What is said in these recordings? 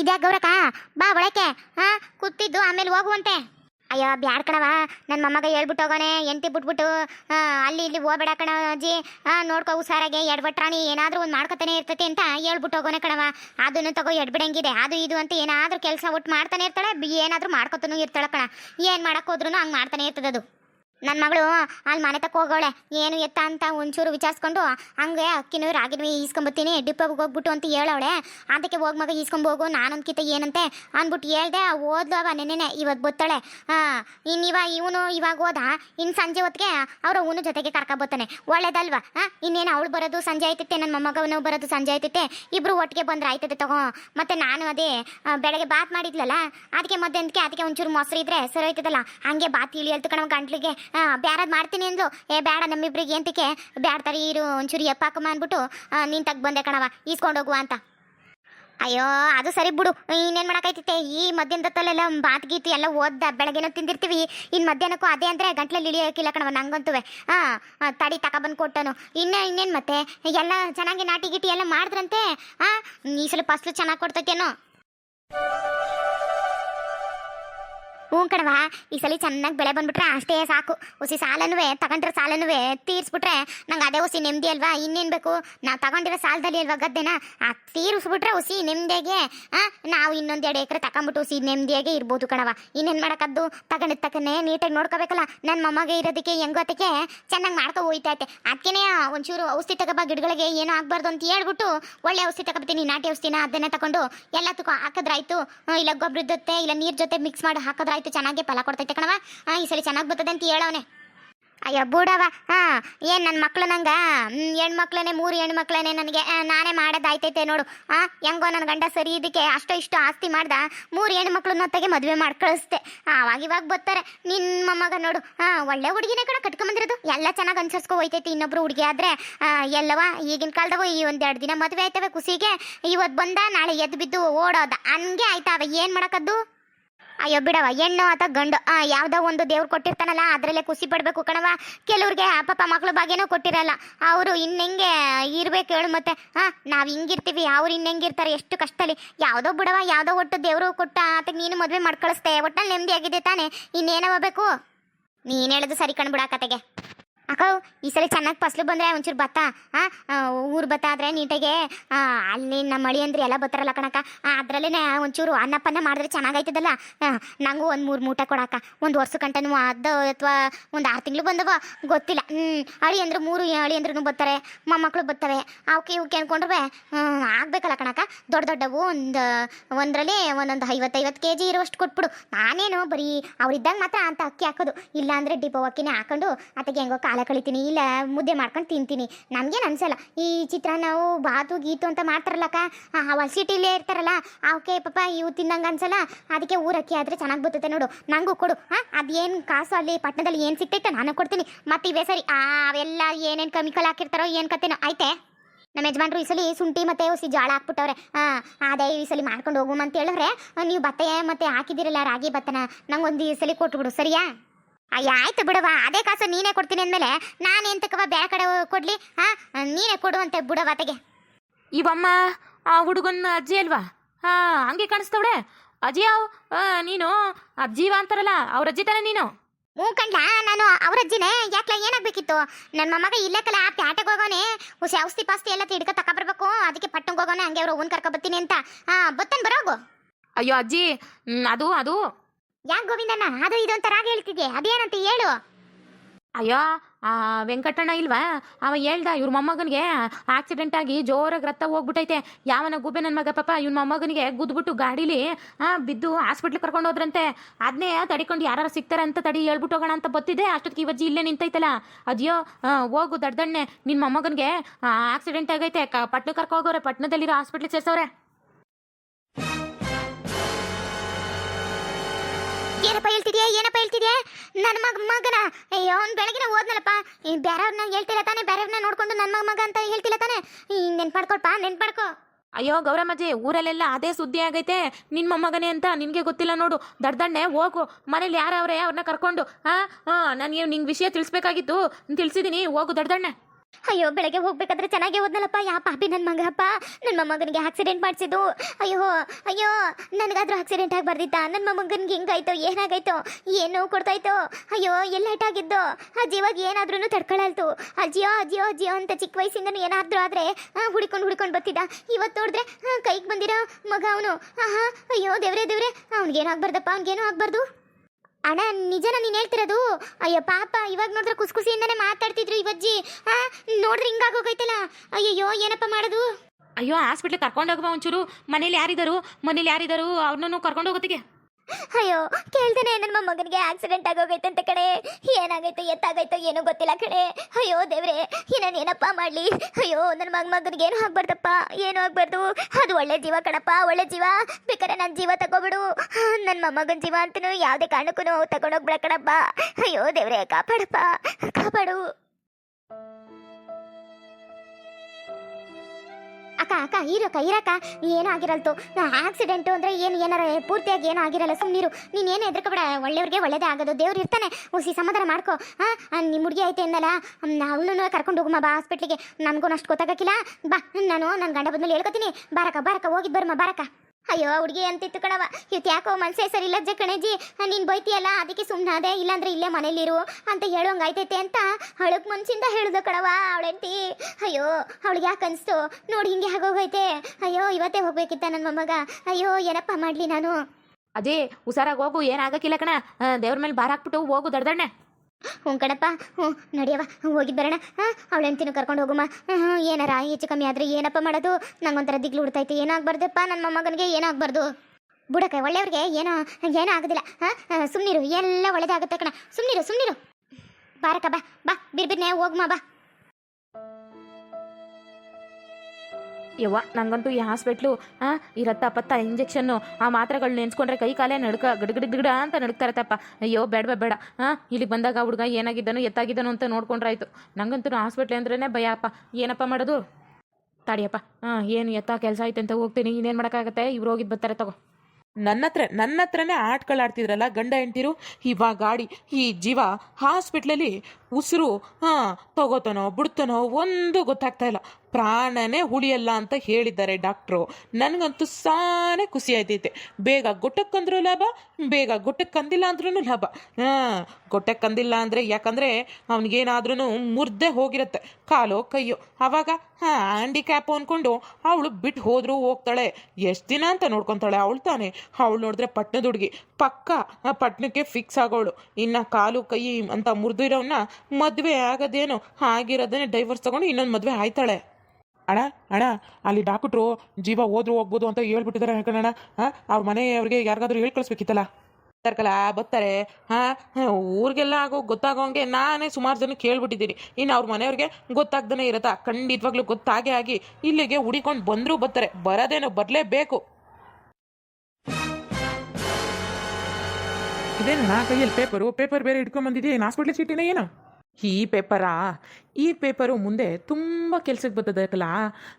ಇದ್ಯಾ ಗೌರಕ್ಕ? ಬಾ ಒಳಕ್ಕೆ. ಹಾ, ಕೂತಿದ್ದು ಆಮೇಲೆ ಹೋಗುವಂತೆ. ಅಯ್ಯೋ, ಬ್ಯಾಡ ಕಣವ ನನ್ನ ಮೊಮ್ಮಗ ಹೇಳ್ಬಿಟ್ಟು ಹೋಗೋಣ ಎಂಟಿ ಬಿಟ್ಬಿಟ್ಟು ಅಲ್ಲಿ ಇಲ್ಲಿ ಹೋಗ್ಬೇಡ ಕಣ ಅಜ್ಜಿ ನೋಡ್ಕೋ ಹುಷಾರಾಗೆ ಎಡ್ಬಟ್ರಾಣಿ ಏನಾದ್ರೂ ಒಂದು ಮಾಡ್ಕೊತಾನೆ ಇರ್ತೈತಿ ಅಂತ ಹೇಳ್ಬಿಟ್ಟು ಹೋಗೋಣ ಕಣವ ಅದನ್ನು ತಗೋ, ಎಡ್ಬಿಡಂಗಿದೆ. ಅದು ಇದು ಅಂತ ಏನಾದ್ರೂ ಕೆಲಸ ಒಟ್ಟು ಮಾಡ್ತಾನೆ ಇರ್ತಾಳೆ, ಏನಾದ್ರು ಮಾಡ್ಕೊತಾನು ಇರ್ತಾಳೆ ಕಣ. ಏನು ಮಾಡಕ್ ಹೋದ್ರು ಹಂಗೆ ಮಾಡ್ತಾನೆ ಇರ್ತದದು. ನನ್ನ ಮಗಳು ಅಲ್ಲಿ ಮನೆ ತಕ್ಕ ಹೋಗೋಳೆ ಏನು ಎತ್ತ ಅಂತ ಒಂಚೂರು ವಿಚಾರಿಸ್ಕೊಂಡು ಹಂಗೆ ಅಕ್ಕಿನೂ ರಾಗಿನೂ ಈಸ್ಕೊಂಬತ್ತೀನಿ, ಡಿಪ್ಪೋಗೆ ಹೋಗ್ಬಿಟ್ಟು ಅಂತ ಹೇಳವಳೆ. ಅದಕ್ಕೆ ಹೋಗಿ ಮಗ ಈಸ್ಕೊಂಬೋಗು ನಾನೊಂದು ಕಿತ ಏನಂತೆ ಅಂದ್ಬಿಟ್ಟು ಹೇಳ್ದೆ, ಓದ್ಲು ಅವ ನೆನ್ನೆನೆ ಇವತ್ತು ಬತ್ತಾಳೆ. ಹಾಂ ಇನ್ನು ಇವ ಇವನು ಇವಾಗ ಹೋದ ಇನ್ನು ಸಂಜೆ ಹೊತ್ತಿಗೆ ಅವ್ರ ಅವನು ಜೊತೆಗೆ ಕರ್ಕೊಬತ್ತಾನೆ. ಒಳ್ಳೇದಲ್ವಾ? ಹಾಂ, ಇನ್ನೇನು ಅವಳು ಬರೋದು ಸಂಜೆ ಆಯ್ತೈತೆ ನನ್ನ ಮೊಮ್ಮಗವನು ಬರೋದು ಸಂಜೆ ಆಯ್ತೈತೆ, ಇಬ್ರು ಒಟ್ಟಿಗೆ ಬಂದ್ರೆ ಆಯ್ತದೆ ತಗೋ. ಮತ್ತೆ ನಾನು ಅದೇ ಬೆಳಗ್ಗೆ ಬಾತ್ ಮಾಡಿದ್ಲಲ್ಲ, ಅದಕ್ಕೆ ಮಧ್ಯಾಹ್ನಕ್ಕೆ ಅದಕ್ಕೆ ಒಂಚೂರು ಮೊಸರು ಇದ್ರೆ ಸರಿ ಆಯ್ತದಲ್ಲ ಹಂಗೆ ಬಾತ್ ಇಳಿ ಹೇಳ್ತು ಕಣವ ಗಂಟ್ಲಿಗೆ. ಬ್ಯಾರದ್ ಮಾಡ್ತೀನಿ ಅಂದ್ಲು. ಏ ಬೇಡ ನಮ್ಮಿಬ್ರಿಗೆ ಏಂತಕ್ಕೆ ಬ್ಯಾಡ್ತಾರೆ ಇರು, ಒಂಚೂರು ಎಪ್ಪಾಕಮ್ಮ ಅಂದ್ಬಿಟ್ಟು ನೀನು ತಗ್ ಬಂದೆ ಕಣವ ಈಸ್ಕೊಂಡು ಹೋಗುವ ಅಂತ. ಅಯ್ಯೋ, ಅದು ಸರಿ ಬಿಡು. ಇನ್ನೇನು ಮಾಡಕೈತಿತ್ತೆ ಈ ಮಧ್ಯಾಹ್ನದತ್ತಲ್ಲೆಲ್ಲ ಬಾತ್ ಗೀತಿ ಎಲ್ಲ ಓದ್ದ ಬೆಳಗ್ಗೆನೂ ತಿಂದಿರ್ತೀವಿ. ಇನ್ನು ಮಧ್ಯಾಹ್ನಕ್ಕೂ ಅದೇ ಅಂದರೆ ಗಂಟ್ಲಲ್ಲಿ ಇಳಿಯೋಕ್ಕಿಲ್ಲ ಕಣವ ನಂಗಂತುವೆ. ಹಾಂ ತಡಿ ತಗೊಬಂದು ಕೊಟ್ಟನು. ಇನ್ನು ಇನ್ನೇನು ಮತ್ತೆ? ಎಲ್ಲ ಚೆನ್ನಾಗಿ ನಾಟಿ ಗೀಟಿ ಎಲ್ಲ ಮಾಡಿದ್ರಂತೆ? ಹಾಂ ಈ ಸಲ ಫಸ್ಲು ಚೆನ್ನಾಗಿ ಕೊಡ್ತೈತೇನೋ? ಹ್ಞೂ ಕಣವಾ ಈ ಸಲ ಚೆನ್ನಾಗಿ ಬೆಳೆ ಬಂದ್ಬಿಟ್ರೆ ಅಷ್ಟೇ ಸಾಕು. ಹುಸಿ ಸಾಲನುವೆ, ತಗೊಂಡ್ರೆ ಸಾಲನೂ ತೀರಿಸ್ಬಿಟ್ರೆ ನಂಗೆ ಅದೇ ಹುಸಿ ನೆಮ್ಮದಿ ಅಲ್ವಾ? ಇನ್ನೇನು ಬೇಕು? ನಾವು ತಗೊಂಡಿರೋ ಸಾಲದಲ್ಲಿ ಅಲ್ವಾ ಗದ್ದೆನ? ಆ ತೀರಿಸ್ಬಿಟ್ರೆ ಹುಸಿ ನೆಮ್ಮದಿಯಾಗೆ ನಾವು ಇನ್ನೊಂದು ಎರಡು ಎಕರೆ ತಗೊಂಬಿಟ್ಟು ಹುಸಿ ನೆಮ್ಮದಿಯಾಗೆ ಇರ್ಬೋದು ಕಣವ ಇನ್ನೇನು ಮಾಡೋಕ್ಕದ್ದು? ತಗೊಂಡಿದ್ದ ತಕ್ಕನೆ ನೀಟಾಗಿ ನೋಡ್ಕೋಬೇಕಲ್ಲ. ನನ್ನ ಮೊಮ್ಮಗೆ ಇರೋದಕ್ಕೆ ಹೆಂಗೋತಕ್ಕೆ ಚೆನ್ನಾಗಿ ಮಾಡ್ಕೊ ಹೋಯ್ತೈತೆ ಅದಕ್ಕೇ ಒಂಚೂರು ಔಷಧಿ ತಗೋಬಾ ಗಿಡಗಳಿಗೆ ಏನೂ ಆಗಬಾರ್ದು ಅಂತ ಹೇಳ್ಬಿಟ್ಟು ಒಳ್ಳೆ ಔಷಧಿ ತಗೋಬತ್ತೀನಿ ನಾಟಿ ಔಷಧಿನ ಅದನ್ನೇ ತಗೊಂಡು ಎಲ್ಲ ಹಾಕಿದ್ರಾಯ್ತು. ಇಲ್ಲ ಗೊಬ್ಬರದ ಜೊತೆ, ಇಲ್ಲ ನೀರ್ ಜೊತೆ ಮಿಕ್ಸ್ ಮಾಡಿ ಹಾಕಿದ್ರಾಯ್ತು. ಚೆನ್ನಾಗಿ ಫಲ ಕೊಡ್ತೈತೆ ಕಣವ ಆ, ಈ ಸರಿ ಚೆನ್ನಾಗಿ ಬರ್ತದೆ ಅಂತ ಹೇಳವನೆ ಅಯ್ಯೋ ಬೂಡವ ಹಾ ಏನ್ ನನ್ನ ಮಕ್ಳು ನಂಗ? ಹೆಣ್ಮಕ್ಳೇನೆ ಮೂರು ಹೆಣ್ಮಕ್ಳೇನೆ ನನಗೆ ನಾನೇ ಮಾಡೋದಾಯ್ತೈತೆ ನೋಡು. ಆ ಹೆಂಗೋ ನನ್ನ ಗಂಡ ಸರಿ ಇದಕ್ಕೆ ಅಷ್ಟೋ ಇಷ್ಟು ಆಸ್ತಿ ಮಾಡ್ದ ಮೂರು ಹೆಣ್ಮಕ್ಳನ್ನ ಹೊತ್ತಿಗೆ ಮದುವೆ ಮಾಡಿ ಕಳಿಸ್ದೆ. ಆವಾಗ ಇವಾಗ ಬರ್ತಾರೆ. ನಿನ್ನ ಮೊಮ್ಮಗ ನೋಡು. ಹಾ ಒಳ್ಳೆ ಹುಡುಗಿನೇ ಕಣ ಕಟ್ಕೊಂಬಂದಿರೋದು ಎಲ್ಲ ಚೆನ್ನಾಗಿ ಅನ್ಸರ್ಸ್ಕೊ ಹೋಯ್ತೈತಿ ಇನ್ನೊಬ್ರು ಹುಡುಗಿ ಆದ್ರೆ. ಎಲ್ಲವ ಈಗಿನ ಕಾಲದವು ಈ ಒಂದೆರಡು ದಿನ ಮದುವೆ ಆಯ್ತವೆ ಖುಷಿಗೆ. ಇವತ್ತು ಬಂದ ನಾಳೆ ಎದ್ದು ಬಿದ್ದು ಓಡೋದ. ಹಂಗೆ ಆಯ್ತಾವೆ. ಏನು ಮಾಡಕ್ಕದ್ದು ಅಯ್ಯೋ ಬಿಡವ ಹೆಣ್ಣು ಅಥವಾ ಗಂಡು. ಯಾವುದೋ ಒಂದು ದೇವ್ರು ಕೊಟ್ಟಿರ್ತಾನಲ್ಲ, ಅದರಲ್ಲೇ ಖುಷಿ ಪಡ್ಬೇಕು ಕಣವ ಕೆಲವ್ರಿಗೆ ಪಾಪ ಮಕ್ಳ ಭಾಗ್ಯನೂ ಕೊಟ್ಟಿರಲ್ಲ. ಅವರು ಇನ್ನೆಂಗೆ ಇರ್ಬೇಕು ಹೇಳು ಮತ್ತೆ. ಹಾ ನಾವು ಹಿಂಗಿರ್ತೀವಿ, ಅವ್ರು ಇನ್ನೆಂಗಿರ್ತಾರೆ ಎಷ್ಟು ಕಷ್ಟದಲ್ಲಿ ಯಾವುದೋ ಬಿಡವ ಯಾವುದೋ ಒಟ್ಟು ದೇವರು ಕೊಟ್ಟ ಅಂತ ನೀನು ಮದುವೆ ಮಾಡಿ ಕಳಿಸ್ತೆ ಒಟ್ಟಲ್ಲಿ ನೆಮ್ಮದಿ ಆಗಿದೆ ತಾನೆ ಇನ್ನೇನವಬೇಕು ನೀನು ಹೇಳೋದು ಸರಿ ಕಣ್ಬಿಡ ಕತೆಗೆ. ಅಕ್ಕ, ಈ ಸಲ ಚೆನ್ನಾಗಿ ಫಸ್ಲು ಬಂದರೆ ಒಂಚೂರು ಭತ್ತ ಊರು ಭತ್ತ ಆದರೆ ನೀಟಾಗೆ ಅಲ್ಲಿ ನಮ್ಮ ಮಳಿ ಅಂದ್ರೆ ಎಲ್ಲ ಬರ್ತಾರಲ್ಲ ಕಣಕ್ಕ. ಅದರಲ್ಲೇ ಒಂಚೂರು ಅನ್ನಪ್ಪನ್ನ ಮಾಡಿದ್ರೆ ಚೆನ್ನಾಗೈತದಲ್ಲ ನಂಗೂ ಒಂದು ಮೂರು ಮೂಟೆ ಕೊಡಕ್ಕ. ಒಂದು ವರ್ಷ ಕಂಟನು ಅದು, ಅಥವಾ ಒಂದು ಆರು ತಿಂಗಳು ಬಂದವ? ಗೊತ್ತಿಲ್ಲ. ಹ್ಞೂ ಅಳಿ ಅಂದ್ರೆ ಮೂರು ಅಳಿ ಅಂದ್ರೂ ಬರ್ತಾರೆ ಮೊಮ್ಮಕ್ಕಳು ಬರ್ತವೆ ಅವಕ್ಕೆ ಇವಕ್ಕೆ ಅನ್ಕೊಂಡ್ರೆ ಆಗ್ಬೇಕಲ್ಲ ಕಣಕ್ಕ? ದೊಡ್ಡ ದೊಡ್ಡವು ಒಂದು, ಒಂದರಲ್ಲಿ ಒಂದೊಂದು ಐವತ್ತೈವತ್ತು ಕೆ ಜಿ ಇರುವಷ್ಟು ಕೊಟ್ಬಿಡು. ನಾನೇನು ಬರೀ ಅವ್ರಿದ್ದಾಗ ಮಾತ್ರ ಅಂತ ಅಕ್ಕಿ ಹಾಕೋದು. ಇಲ್ಲ ಅಂದ್ರೆ ಡಿಪೋ ಅಕ್ಕಿನೇ ಹಾಕೊಂಡು ಅದಕ್ಕೆ ಹೆಂಗೋ ಕಾಲ ಕಳಿತೀನಿ ಇಲ್ಲ ಮುದ್ದೆ ಮಾಡ್ಕೊಂಡು ತಿಂತೀನಿ. ನಮ್ಗೇನು ಅನ್ಸಲ್ಲ ಈ ಚಿತ್ರಾನ್ನವು ಬಾತು ಗೀತು ಅಂತ ಮಾಡ್ತಾರಲ್ಲಕ್ಕ ಸಿಟಿಲೇ ಇರ್ತಾರಲ್ಲ ಅವಕ್ಕೆ ಪಾಪ ಇವು ತಿನ್ನಂಗೆ ಅನ್ಸಲ್ಲ ಅದಕ್ಕೆ ಊರಕ್ಕಿ ಆದರೆ ಚೆನ್ನಾಗಿ ಬರ್ತೈತೆ ನೋಡು. ನಂಗೂ ಕೊಡು ಹಾಂ ಅದೇನು ಕಾಸು ಅಲ್ಲಿ ಪಟ್ಟಣದಲ್ಲಿ ಏನು ಸಿಗ್ತೈತೆ ನಾನು ಕೊಡ್ತೀನಿ. ಮತ್ತು ಇವೇ ಸರಿ ಆ, ಅವೆಲ್ಲ ಏನೇನು ಕೆಮಿಕಲ್ ಹಾಕಿರ್ತಾರೋ ಏನು ಕತೆನೋ ಐತೆ ನಮ್ಮ ಯಜಮಾನ್ರು ಈ ಸಲ ಶುಂಠಿ ಮತ್ತೆ ಉಸಿ ಜೋಳ ಹಾಕ್ಬಿಟ್ಟವ್ರೆ. ಹಾಂ ಅದೇ ಈ ಸಲ ಮಾಡ್ಕೊಂಡು ಹೋಗು ಅಂತ ಹೇಳಿದ್ರೆ ನೀವು ಭತ್ತ ಮತ್ತೆ ಹಾಕಿದಿರಲ್ಲ ರಾಗಿ ಭತ್ತನ ನಂಗೊಂದು ಈ ಸಲ ಕೊಟ್ಬಿಡು ಸರಿಯಾ? ಅಯ್ಯ ಆಯ್ತು ಬಿಡವ ಅದೇ ಕಾಸು ನೀನೇ ಕೊಡ್ತೀನಿ ಅಂದಮೇಲೆ ನಾನು ತಗವ ಬೇರೆ ಕಡೆ ಕೊಡ್ಲಿ ಹಾ? ನೀನೇ ಕೊಡುವಂತೆ ಬಿಡವ ಅತೆಗೆ ಇವಮ್ಮ ಆ ಹುಡುಗನ ಅಜ್ಜಿ ಅಲ್ವಾ? ಹಾ ಹಂಗೆ ಕಾಣಿಸ್ತವಳೆ. ಅಜ್ಜಿ ಅವ್ ಆ, ನೀನು ಅಜ್ಜೀವ ಅಂತಾರಲ್ಲ ಅವ್ರ ಅಜ್ಜಿ ತಾನೆ ನೀನು? ಹ್ಞೂ ಕಣ್ಲ ನಾನು ಅವ್ರ ಅಜ್ಜಿನೇ. ಯಾಕೆ ಏನಾಗಬೇಕಿತ್ತು? ನನ್ನ ಮೊಮ್ಮಗ ಇಲ್ಲೇ ಕಲ ಪ್ಯಾಟೆಗೆ ಹೋಗೋನೆ ಹುಸಿ ಔಷಧಿ ಪಾಸ್ತಿ ಎಲ್ಲ ತಿಡ್ಕ ತಗೊಬರ್ಬೇಕು ಅದಕ್ಕೆ ಪಟ್ಟಂಗೆ ಹೋಗೋಣ ಹಂಗೆ ಅವ್ರು ಓನ್ ಕರ್ಕೊ ಬರ್ತೀನಿ ಅಂತ. ಹಾಂ ಬತ್ತನ್ ಬರೋಗು ಅಯ್ಯೋ ಅಜ್ಜಿ ಹ್ಮ್, ಅದು ಅದು. ಯಾಕೆ ಗೋವಿಂದಣ್ಣ, ಅದು ಇದು ಅಂತ ರಾಗ ಹೇಳ್ತಿದ್ದೆ ಅದೇನಂತ ಹೇಳು. ಅಯ್ಯೋ, ಆ, ವೆಂಕಟಣ್ಣ ಇಲ್ವಾ? ಅವ ಹೇಳ್ದ, ಇವ್ರ ಮೊಮ್ಮಗನಿಗೆ ಆಕ್ಸಿಡೆಂಟ್ ಆಗಿ ಜೋರಾಗಿ ರಕ್ತ ಹೋಗ್ಬಿಟ್ಟೈತೆ ಯಾವನ ಗುಬ್ಬೆ ನನ್ನ ಮಗ, ಪಾಪ, ಇವ್ನ ಮೊಮ್ಮಗನಿಗೆ ಗುದ್ಬಿಟ್ಟು ಗಾಡೀಲಿ ಬಿದ್ದು ಹಾಸ್ಪಿಟ್ಲ್ ಕರ್ಕೊಂಡು ಹೋದ್ರಂತೆ. ಅದನ್ನೇ ತಡಿಕೊಂಡು ಯಾರು ಸಿಗ್ತಾರೆ ಅಂತ ತಡಿ ಹೇಳ್ಬಿಟ್ಟು ಹೋಗೋಣ ಅಂತ ಬತ್ತಿದೆ ಅಷ್ಟೊತ್ತಿಗೆ ಇವಜ್ಜಿ ಇಲ್ಲೇ ನಿಂತೈತಲ್ಲ. ಅದ್ಯೋ ಹೋಗು ದಡ್ದಣ್ಣೆ ನಿನ್ನ ಮೊಮ್ಮಗನಿಗೆ ಆಕ್ಸಿಡೆಂಟ್ ಆಗೈತೆ. ಕ ಪಟ್ನ ಕರ್ಕೊ ಹೋಗೋರೆ ಪಟ್ನದಲ್ಲಿರೋ ಹಾಸ್ಪಿಟ್ಲಿಗೆ ಸೇರ್ಸವ್ರೆ ಏನಪ್ಪ ಹೇಳ್ತಿದ್ಯಾ? ಏನಪ್ಪ ಹೇಳ್ತಿದ್ಯಾ? ನನ್ನ ಮಗ ಮಗನ ಅವ್ನು ಬೆಳಗಿನ ಓದ್ನಲ್ಲಪ್ಪ. ಬೇರೆಯವ್ರನ್ನ ಹೇಳ್ತಿಲ್ಲ ತಾನೆ ಬೇರೆಯವ್ರನ್ನ ನೋಡ್ಕೊಂಡು ನನ್ನ ಮಗ ಮಗ ಅಂತ ಹೇಳ್ತಿಲ್ಲ ತಾನೆ. ನೆನ್ಪು ಮಾಡ್ಕೊಳ್ಪ ಅಯ್ಯೋ, ಗೌರಮ್ಮಜ್ಜಿ, ಊರಲ್ಲೆಲ್ಲ ಅದೇ ಸುದ್ದಿ ಆಗೈತೆ. ನಿನ್ನ ಮೊಮ್ಮಗನೇ ಅಂತ ನಿನಗೆ ಗೊತ್ತಿಲ್ಲ ನೋಡು. ದಡ್ಡಣ್ಣೆ ಹೋಗು. ಮನೇಲಿ ಯಾರವ್ರೆ ಅವ್ರನ್ನ ಕರ್ಕೊಂಡು ಹಾಂ ಹಾಂ ನನಗೆ ನಿಂಗೆ ವಿಷಯ ತಿಳಿಸ್ಬೇಕಾಗಿತ್ತು? ತಿಳಿಸಿದ್ದೀನಿ ಹೋಗು ದಡ್ದಣ್ಣೆ. ಅಯ್ಯೋ, ಬೆಳಗ್ಗೆ ಹೋಗ್ಬೇಕಾದ್ರೆ ಚೆನ್ನಾಗಿ ಓದ್ನಲ್ಲಪ್ಪ. ಯಾ ಪಾಪಿ ನನ್ನ ಮಗಪ್ಪ ನನ್ನ ಮೊಮ್ಮಗನಿಗೆ ಆಕ್ಸಿಡೆಂಟ್ ಮಾಡಿಸಿದ್ದು. ಅಯ್ಯೋ ಅಯ್ಯೋ, ನನಗಾದ್ರೂ ಆಕ್ಸಿಡೆಂಟ್ ಆಗಿ ಬರ್ದಿತ್ತ? ನನ್ನ ಮೊಮ್ಮಗನಿಗೆ ಹಿಂಗಾಯ್ತು? ಏನಾಗಾಯ್ತು? ಏನು ಕೊಡ್ತಾಯ್ತು? ಅಯ್ಯೋ, ಎಲ್ಲ ಹೆಟ್ ಆ ಜೀವಾಗ ಏನಾದ್ರೂ ತಡ್ಕೊಳಲ್ತು. ಅಜ್ಜಿಯೋ ಅಜ್ಜಿಯೋ ಅಜ್ಜಿಯೋ ಅಂತ ಚಿಕ್ಕ ವಯಸ್ಸಿಂದನೂ ಏನಾದ್ರೂ ಆದ್ರೆ ಹುಡ್ಕೊಂಡು ಹುಡ್ಕೊಂಡು ಬರ್ತಿದ್ದ. ಇವತ್ತು ನೋಡಿದ್ರೆ ಕೈಗೆ ಬಂದಿರೋ ಮಗ ಅವನು. ಆಹಾ, ಅಯ್ಯೋ, ದೇವ್ರೆ ದೇವ್ರೆ. ಅವ್ನಿಗೇನು ಆಗ್ಬಾರ್ದಪ್ಪ? ಅವ್ನಿಗೇನು ಆಗ್ಬಾರ್ದು? ಅಣ್ಣ, ನಿಜನ ನೀನು ಹೇಳ್ತಿರೋದು? ಅಯ್ಯೋ, ಪಾಪ, ಇವಾಗ ನೋಡಿದ್ರೆ ಕುಸ್ ಖುಷಿಯಿಂದನೇ ಮಾತಾಡ್ತಿದ್ರು ಇವಜ್ಜಿ ಆ ನೋಡ್ರಿ ಹಿಂಗಾಗೋಗೈತಲ್ಲ. ಅಯ್ಯಯ್ಯೋ, ಏನಪ್ಪ ಮಾಡೋದು? ಅಯ್ಯೋ ಹಾಸ್ಪಿಟ್ಲಿಗೆ ಕರ್ಕೊಂಡು ಹೋಗುವ ಒಂಚೂರು. ಮನೇಲಿ ಯಾರಿದ್ದಾರು ಮನೇಲಿ ಯಾರಿದ್ದಾರು ಅವ್ರನ್ನೂ ಕರ್ಕೊಂಡು ಹೋಗೋತ್ತಿಗೆ ಅಯ್ಯೋ, ಕೇಳ್ದೇನೆ ನನ್ನ ಮಗನಿಗೆ ಆಕ್ಸಿಡೆಂಟ್ ಆಗೋಗೈತೆ ಅಂತ ಕಣೆ. ಏನಾಗೈತೋ, ಎತ್ತಾಗೈತೋ, ಏನೋ ಗೊತ್ತಿಲ್ಲ ಕಣೆ. ಅಯ್ಯೋ, ದೇವ್ರೆ ನಾನು ಏನಪ್ಪ ಮಾಡ್ಲಿ? ಅಯ್ಯೋ ನನ್ನ ಮಗ ಮಗನಿಗೆ ಏನು ಆಗ್ಬಾರ್ದಪ್ಪ. ಏನು ಆಗ್ಬಾರ್ದು. ಅದು ಒಳ್ಳೆ ಜೀವ ಕಣಪ್ಪ, ಒಳ್ಳೆ ಜೀವ. ಬೇಕಾದ್ರೆ ನನ್ನ ಜೀವ ತಗೋಬಿಡು. ನನ್ನ ಮೊಮ್ಮಗನ ಜೀವ ಅಂತನೂ ಯಾವುದೇ ಕಾರಣಕ್ಕೂ ತಗೊಂಡೋಗ್ಬಿಡ ಕಣಪ್ಪ. ಅಯ್ಯೋ, ದೇವ್ರೆ, ಕಾಪಾಡಪ್ಪ, ಕಾಪಾಡು. ಅಕ್ಕ ಅಕ್ಕ ಇರಕ್ಕ ಇರಕ್ಕ. ಏನೂ ಆಗಿರಲ್ತು ಆಕ್ಸಿಡೆಂಟು ಅಂದ್ರೆ ಏನು? ಏನಾರ ಪೂರ್ತಿಯಾಗಿ ಏನೂ ಆಗಿರಲ್ಲ. ಸುಮ್ಮನಿರು ನೀನು ಏನು ಹೆದರ್ಕೋಬೇಡ. ಒಳ್ಳೆಯವ್ರಿಗೆ ಒಳ್ಳೇದೇ ಆಗೋದು. ದೇವ್ರು ಇರ್ತಾನೆ. ಉಸಿ ಸಮಾಧಾನ ಮಾಡ್ಕೊ. ಹಾಂ? ನಿಮ್ಮ ಹುಡುಗಿ ಐತೆ ಅಂದಲ್ಲ? ಅವಳನ್ನು ಕರ್ಕೊಂಡು ಹೋಗುಮ್ಮ ಬಾ ಹಾಸ್ಪಿಟ್ಲಿಗೆ ನನಗೂ ಅಷ್ಟು ಗೊತ್ತಾಗಕ್ಕಿಲ್ಲ. ಬಾ. ನಾನು ನನ್ನ ಗಂಡ ಬಂದ್ಮೇಲೆ ಹೇಳ್ಕೊತೀನಿ. ಬಾರಕ್ಕ ಬಾರಕ್ಕ, ಹೋಗಿದ್ ಬರಮ್ಮ ಬಾರಕ್ಕ. ಅಯ್ಯೋ, ಹುಡುಗಿ ಅಂತಿತ್ತು ಕಣವ ಇವತ್ತು ಯಾಕೋ ಮನಸ್ಸೇ ಸರಿ ಇಲ್ಲ ಕಣಜಿ. ನೀನು ಬೈತಿಯಲ್ಲ, ಅದಕ್ಕೆ ಸುಮ್ಮನಾದೆ ಇಲ್ಲಾಂದ್ರೆ ಇಲ್ಲೇ ಮನೇಲಿರು ಅಂತ ಹೇಳೋಂಗಾಯ್ತೈತೆ ಅಂತ ಹಳಕ್ ಮನ್ಸಿಂದ ಹೇಳ್ದು ಕಣವ ಅವಳೆಂಟಿ ಅಯ್ಯೋ, ಅವಳಿಗೆ ಯಾಕೆ ಅನಿಸ್ತು? ನೋಡಿ ಹಿಂಗೆ ಆಗೋಗೈತೆ ಅಯ್ಯೋ, ಇವತ್ತೇ ಹೋಗ್ಬೇಕಿತ್ತ ನನ್ನ ಮೊಮ್ಮಗ. ಅಯ್ಯೋ, ಏನಪ್ಪ ಮಾಡಲಿ ನಾನು? ಅದೇ ಹುಷಾರಾಗಿ ಹೋಗು ಏನಾಗಕ್ಕಿಲ್ಲ ಕಣ. ದೇವ್ರ ಮೇಲೆ ಬಾರ ಹಾಕ್ಬಿಟ್ಟು ಹೋಗು, ದಡ್ದಣ್ಣೆ. ಹ್ಞೂ ಕಣಪ್ಪ, ಹ್ಞೂ. ನಡಿಯವ ಹೋಗಿದ್ದು ಬರೋಣ. ಹಾಂ ಅವಳ ಹೆಂಡ್ತಿನೂ ಕರ್ಕೊಂಡು ಹೋಗುಮ್ಮ ಹ್ಞೂ ಏನಾರ ಹೆಚ್ಚು ಕಮ್ಮಿ ಆದರೆ ಏನಪ್ಪ ಮಾಡೋದು? ನಂಗೊಂಥರ ದಿಗ್ಲು ಹುಡ್ತೈತೆ, ಏನಾಗ್ಬಾರ್ದಪ್ಪ? ನನ್ನ ಮೊಮ್ಮಗನಿಗೆ ಏನಾಗಬಾರ್ದು? ಬುಡಕ್ಕೆ, ಒಳ್ಳೆಯವ್ರಿಗೆ ಏನೋ ಏನೋ ಆಗೋದಿಲ್ಲ. ಹಾಂ ಸುಮ್ಮನಿರು ಎಲ್ಲ ಒಳ್ಳೇದಾಗುತ್ತೆ ಕಣ. ಸುಮ್ಮನಿರು ಸುಮ್ಮನಿರು ಬಾರಕ್ಕ, ಬಾ ಬಾ, ಬಿರ್ಬಿರ್ನೆ ಹೋಗುಮ್ಮ ಬಾ. ಯವ್ವ, ನಂಗಂತೂ ಈ ಹಾಸ್ಪಿಟ್ಲು ಹಾಂ ಈ ರತ್ತ ಪತ್ತ ಇಂಜೆಕ್ಷನ್ನು ಆ ಮಾತ್ರೆಗಳು ನೆನ್ಸ್ಕೊಂಡ್ರೆ ಕೈ ಕಾಲೇ ನಡ್ಕ, ಗಡ್ಗಡ್ ಗಿಡ ಅಂತ ನಡ್ಕ್ತಾರತ್ತಪ್ಪ ಅಯ್ಯೋ ಬೇಡ ಬೇಡ. ಹಾಂ ಇಲ್ಲಿ ಬಂದಾಗ ಹುಡುಗ ಏನಾಗಿದ್ದಾನೋ, ಎತ್ತಾಗಿದ್ದಾನೋ ಅಂತ ನೋಡ್ಕೊಂಡ್ರಾಯ್ತು. ನಂಗಂತೂ ಹಾಸ್ಪಿಟ್ಲ್ ಅಂದ್ರೇ ಭಯ, ಅಪ್ಪ. ಏನಪ್ಪ ಮಾಡೋದು? ತಾಡಿಯಪ್ಪ. ಹಾಂ ಏನು ಎತ್ತ ಕೆಲಸ ಐತೆ ಅಂತ ಹೋಗ್ತೀನಿ. ಇನ್ನೇನು ಮಾಡೋಕ್ಕಾಗತ್ತೆ? ಇವ್ರು ಹೋಗಿದ್ದು ಬರ್ತಾರೆ, ತಗೋ. ನನ್ನ ಹತ್ರ ನನ್ನ ಹತ್ರನೇ ಆಡ್ಗಳಾಡ್ತಿದ್ರಲ್ಲ ಗಂಡ ಹೆಂಡ್ತಿರು? ಇವಾಗ ಗಾಡಿ, ಈ ಜೀವ ಹಾಸ್ಪಿಟ್ಲಲ್ಲಿ ಉಸಿರು, ಹಾಂ, ತಗೋತಾನೋ, ಬಿಡ್ತಾನೋ, ಒಂದು ಗೊತ್ತಾಗ್ತಾ ಇಲ್ಲ. ಪ್ರಾಣನೇ ಉಳಿಯಲ್ಲ ಅಂತ ಹೇಳಿದ್ದಾರೆ ಡಾಕ್ಟ್ರು. ನನಗಂತೂ ಸಾನೇ ಖುಷಿ ಆಯ್ತೈತೆ. ಬೇಗ ಗೊಟ್ಟಕ್ಕಂದ್ರೂ ಲಾಭ, ಬೇಗ ಗೊಟ್ಟಕ್ಕಂದಿಲ್ಲ ಅಂದ್ರೂ ಲಾಭ. ಹಾಂ, ಗೊಟ್ಟಕ್ಕಂದಿಲ್ಲ ಅಂದರೆ ಯಾಕಂದರೆ ಅವ್ನಿಗೇನಾದ್ರೂ ಮುರ್ದೆ ಹೋಗಿರುತ್ತೆ, ಕಾಲೋ ಕೈಯೋ. ಆವಾಗ ಹಾಂ, ಹ್ಯಾಂಡಿಕ್ಯಾಪ್ ಅಂದ್ಕೊಂಡು ಅವಳು ಬಿಟ್ಟು ಹೋದರೂ ಹೋಗ್ತಾಳೆ. ಎಷ್ಟು ದಿನ ಅಂತ ನೋಡ್ಕೊತಾಳೆ ಅವಳು ತಾನೆ. ಅವಳು ನೋಡಿದ್ರೆ ಪಟ್ಣದ ಹುಡುಗಿ. ಪಕ್ಕ, ಆ ಪಟ್ನಕ್ಕೆ ಫಿಕ್ಸ್ ಆಗೋಳು. ಇನ್ನು ಕಾಲು, ಕೈ ಅಂತ ಮುರಿದಿರೋನ್ನ ಮದುವೆ ಆಗೋದೇನು ಆಗಿರೋದೇ ಡೈವರ್ಸ್ ತಗೊಂಡು ಇನ್ನೊಂದು ಮದುವೆ ಆಯ್ತಾಳೆ. ಅಣ್ಣ ಅಣ್ಣ, ಅಲ್ಲಿ ಡಾಕ್ಟ್ರು ಜೀವ ಹೋದ್ರು ಹೋಗ್ಬೋದು ಅಂತ ಹೇಳ್ಬಿಟ್ಟಿದ್ದಾರೆ ಕಣಣ್ಣ. ಹಾಂ, ಅವ್ರ ಮನೆಯವ್ರಿಗೆ ಯಾರಿಗಾದ್ರೂ ಹೇಳಿ ಕಳಿಸ್ಬೇಕಿತ್ತಲ್ಲ? ತರ್ಕಲ್ಲ, ಬರ್ತಾರೆ. ಹಾಂ ಊರಿಗೆಲ್ಲ ಆಗೋ ಗೊತ್ತಾಗೋಂಗೆ ನಾನೇ ಸುಮಾರು ಜನ ಕೇಳ್ಬಿಟ್ಟಿದ್ದೀನಿ. ಇನ್ನು ಅವ್ರ ಮನೆಯವ್ರಿಗೆ ಗೊತ್ತಾಗ್ದೇ ಇರತ್ತಾ? ಖಂಡಿತವಾಗ್ಲೂ ಗೊತ್ತಾಗೇ ಆಗಿ ಇಲ್ಲಿಗೆ ಹುಡಿಕೊಂಡು ಬಂದರೂ ಬರ್ತಾರೆ. ಬರೋದೇನೋ ಬರಲೇಬೇಕು. ಇದೇನು ನಾ ಕೈಯಲ್ಲಿ ಪೇಪರು ಪೇಪರ್ ಬೇರೆ ಇಟ್ಕೊಂಬಂದಿದ್ಯಾ ಏನು ಹಾಸ್ಪಿಟ್ಲ್ ಚೀಟಿನ ಏನು? ಈ ಪೇಪರಾ? ಈ ಪೇಪರು ಮುಂದೆ ತುಂಬ ಕೆಲ್ಸಕ್ಕೆ ಬರ್ತದಲ್ಲ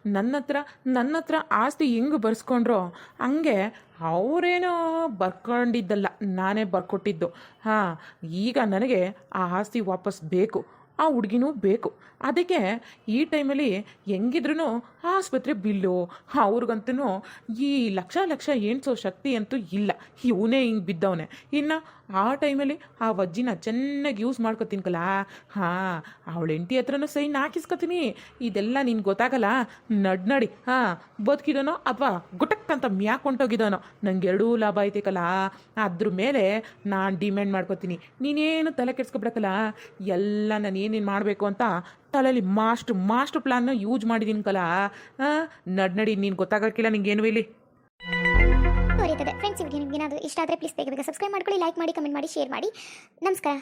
ನನ್ನ ಹತ್ರ ನನ್ನ ಹತ್ರ ಆಸ್ತಿ ಹೆಂಗೆ ಬರ್ಸ್ಕೊಂಡ್ರೋ? ಹಂಗೆ ಅವರೇನೋ ಬರ್ಕೊಂಡಿದ್ದಲ್ಲ, ನಾನೇ ಬರ್ಕೊಟ್ಟಿದ್ದು. ಹಾಂ, ಈಗ ನನಗೆ ಆ ಆಸ್ತಿ ವಾಪಸ್ ಬೇಕು. ಆ ಹುಡುಗಿನೂ ಬೇಕು. ಅದಕ್ಕೆ ಈ ಟೈಮಲ್ಲಿ ಹೆಂಗಿದ್ರೂ ಆಸ್ಪತ್ರೆ ಬಿಲ್ಲು ಅವ್ರಿಗಂತೂ ಈ ಲಕ್ಷ ಲಕ್ಷ ಏಣಿಸೋ ಶಕ್ತಿ ಅಂತೂ ಇಲ್ಲ. ಇವನೇ ಹಿಂಗೆ ಬಿದ್ದವನೇ. ಇನ್ನು ಆ ಟೈಮಲ್ಲಿ ಆ ವಜ್ಜಿನ ಚೆನ್ನಾಗಿ ಯೂಸ್ ಮಾಡ್ಕೊತೀನಿ ಕಲ ಹಾಂ, ಅವಳ ಹೆಂಡತಿ ಹತ್ರನೂ ಸೈನ್ ಹಾಕಿಸ್ಕೊತೀನಿ ಇದೆಲ್ಲ ನಿನ್ಗೆ ಗೊತ್ತಾಗಲ್ಲ? ನಡ್ ನಡಿ. ಹಾಂ, ಬದುಕಿದೋನೋ ಅಥವಾ ಗುಟಕ್ ಅಂತ ಮ್ಯಾಕೊಂಡೋಗಿದ್ದಾನೋ ನಂಗೆ ಎರಡೂ ಲಾಭ ಐತೆ ಕಲ ಅದ್ರ ಮೇಲೆ ನಾನು ಡಿಮ್ಯಾಂಡ್ ಮಾಡ್ಕೊತೀನಿ. ನೀನೇನು ತಲೆ ಕೆಡ್ಸ್ಕೊಬಿಡಕಲ್ಲ? ಎಲ್ಲ ನಾನು ಏನೇನು ಮಾಡಬೇಕು ಅಂತ ತಲೆಯಲ್ಲಿ ಮಾಸ್ಟ್ ಮಾಸ್ಟರ್ ಪ್ಲಾನ್ ಯೂಸ್ ಮಾಡಿದ್ದೀನಿ ಕಲ. ನಡ್, ನಡಿ, ನೀನು ಗೊತ್ತಾಗಕ್ಕಿಲ್ಲ ನಿಂಗೇನು ಇಲ್ಲಿ ತೋರಿತದೆ. ಫ್ರೆಂಡ್ಸ್ ಏನಾದರೂ ಇಷ್ಟ ಆದರೆ ಪ್ಲೀಸ್ ಬೇಗ ಬೇಗ ಸಬ್ಸ್ಕ್ರೈಬ್ ಮಾಡ್ಕೊಳ್ಳಿ ಲೈಕ್ ಮಾಡಿ ಕಮೆಂಟ್ ಮಾಡಿ ಶೇರ್ ಮಾಡಿ. ನಮಸ್ಕಾರ.